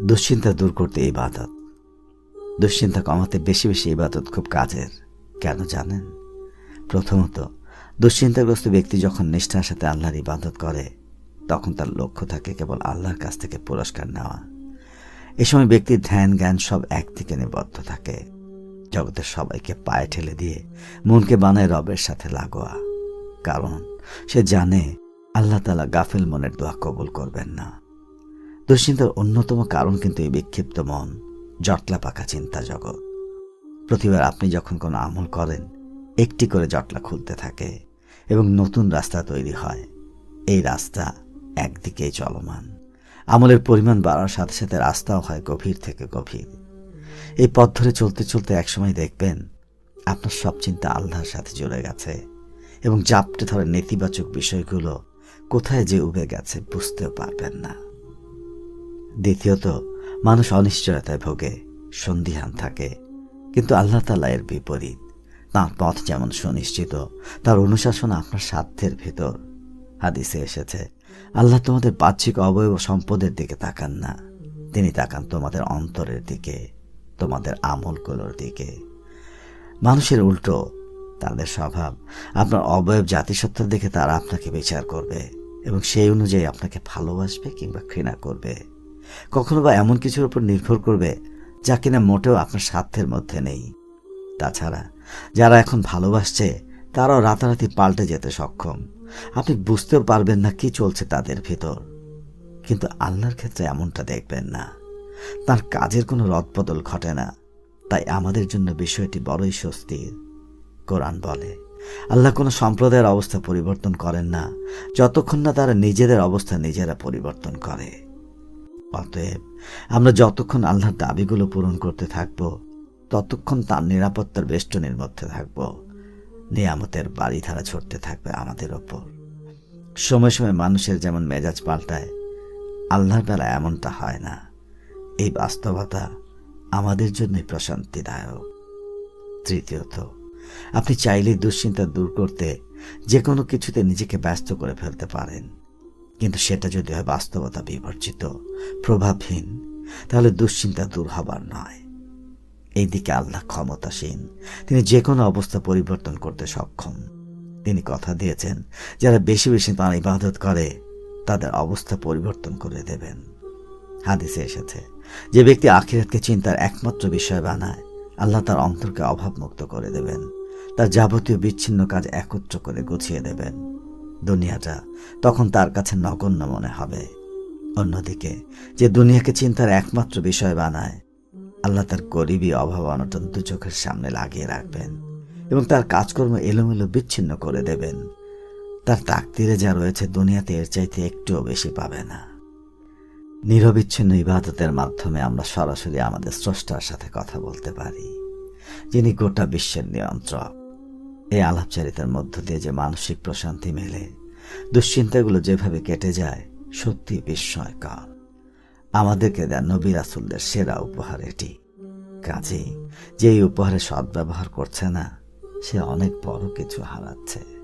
দুশ্চিন্তা দূর করতে ইবাদত দুশ্চিন্তা কমাতে বেশি বেশি এই ইবাদত খুব কাজের। কেন জানেন? প্রথমত, দুশ্চিন্তাগ্রস্ত ব্যক্তি যখন নিষ্ঠার সাথে আল্লাহর ইবাদত করে, তখন তার লক্ষ্য থাকে কেবল আল্লাহর কাছ থেকে পুরস্কার নেওয়া। এ সময় ব্যক্তির ধ্যান, জ্ঞান সব একদিকে নিবদ্ধ থাকে। জগতের সবাইকে পায়ে ঠেলে দিয়ে মনকে বানায় রবের সাথে লাগোয়া। কারণ সে জানে আল্লাহ তালা গাফেল মনের দোয়া কবুল করবেন না। দুশ্চিন্তার অন্যতম কারণ কিন্তু এই বিক্ষিপ্ত মন, জটলা পাকা চিন্তা জগৎ। প্রতিবার আপনি যখন কোনো আমল করেন, একটি করে জটলা খুলতে থাকে এবং নতুন রাস্তা তৈরি হয়। এই রাস্তা একদিকেই চলমান। আমলের পরিমাণ বাড়ার সাথে সাথে রাস্তাও হয় গভীর থেকে গভীর। এই পথ ধরে চলতে চলতে একসময় দেখবেন, আপনার সব চিন্তা আল্লাহর সাথে জুড়ে গেছে এবং জাপটে ধরে নেতিবাচক বিষয়গুলো কোথায় যে উবে গেছে বুঝতেও পারবেন না। দ্বিতীয়ত, মানুষ অনিশ্চয়তায় ভোগে, সন্দিহান থাকে। কিন্তু আল্লাহ তালা এর বিপরীত। তাঁর পথ যেমন সুনিশ্চিত, তার অনুশাসন আপনার স্বার্থের ভেতর। হাদিসে এসেছে, আল্লাহ তোমাদের বাহ্যিক অবয়ব সম্পদের দিকে তাকান না। তিনি তাকান তোমাদের অন্তরের দিকে, তোমাদের আমলগুলোর দিকে। মানুষের উল্টো, তাদের স্বভাব, আপনার অবয়ব জাতিসত্তার দেখে তারা আপনাকে বিচার করবে এবং সেই অনুযায়ী আপনাকে ভালোবাসবে কিংবা ঘৃণা করবে। কখনো বা এমন কিছুর উপর নির্ভর করবে যা কিনা মোটেও আপনার স্বার্থের মধ্যে নেই। তাছাড়া, যারা এখন ভালোবাসছে, তারাও রাতারাতি পাল্টে যেতে সক্ষম। আপনি বুঝতেও পারবেন না কি চলছে তাদের ভেতর। কিন্তু আল্লাহর ক্ষেত্রে এমনটা দেখবেন না। তার কাজের কোনো রদবদল ঘটে না। তাই আমাদের জন্য বিষয়টি বড়ই স্বস্তির। কোরআন বলে, আল্লাহ কোনো সম্প্রদায়ের অবস্থা পরিবর্তন করেন না, যতক্ষণ না তারা নিজেদের অবস্থা নিজেরা পরিবর্তন করে। অতএব আমরা যতক্ষণ আল্লাহর দাবিগুলো পূরণ করতে থাকব, ততক্ষণ তার নিরাপত্তার বেষ্টনীর মধ্যে থাকব। নিয়ামতের বাড়িধারা ছড়তে থাকবে আমাদের ওপর। সময় সময় মানুষের যেমন মেজাজ পাল্টায়, আল্লাহর বেলা এমনটা হয় না। এই বাস্তবতা আমাদের জন্যই প্রশান্তিদায়ক। তৃতীয়ত, আপনি চাইলেই দুশ্চিন্তা দূর করতে যে কোনো কিছুতে নিজেকে ব্যস্ত করে ফেলতে পারেন। কিন্তু সেটা যদি হয় বাস্তবতা বিবর্জিত, প্রভাবহীন, তাহলে দুশ্চিন্তা দূর হবার নয়। এইদিকে আল্লাহ ক্ষমতাসীন, তিনি যে কোনো অবস্থা পরিবর্তন করতে সক্ষম। তিনি কথা দিয়েছেন, যারা বেশি বেশি তাঁর ইবাদত করে, তাদের অবস্থা পরিবর্তন করে দেবেন। হাদিসে এসেছে, যে ব্যক্তি আখিরাতকে চিন্তার একমাত্র বিষয় বানায়, আল্লাহ তার অন্তরকে অভাবমুক্ত করে দেবেন। তার যাবতীয় বিচ্ছিন্ন কাজ একত্র করে গুছিয়ে দেবেন। দুনিয়াটা তখন তার কাছে নগণ্য মনে হবে। অন্যদিকে যে দুনিয়াকে চিন্তার একমাত্র বিষয় বানায়, আল্লাহ তার গরিবী অভাব অনটন দু চোখের সামনে লাগিয়ে রাখবেন এবং তার কাজকর্ম এলোমেলো বিচ্ছিন্ন করে দেবেন। তার তাকতিরে যা রয়েছে দুনিয়াতে এর চাইতে একটুও বেশি পাবে না। নিরবিচ্ছিন্ন ইবাদতের মাধ্যমে আমরা সরাসরি আমাদের স্রষ্টার সাথে কথা বলতে পারি, যিনি গোটা বিশ্বের নিয়ন্ত্রক। এই আলাপচারিতার মধ্য দিয়ে যে মানসিক প্রশান্তি মেলে, দুশ্চিন্তাগুলো যেভাবে কেটে যায়, সত্যি বিস্ময়কর। আমাদেরকে দেন নবী রাসুলদের সেরা উপহার এটি। কাজেই যে উপহারে সদ্ব্যবহার করছে না, সে অনেক বড় কিছু হারাচ্ছে।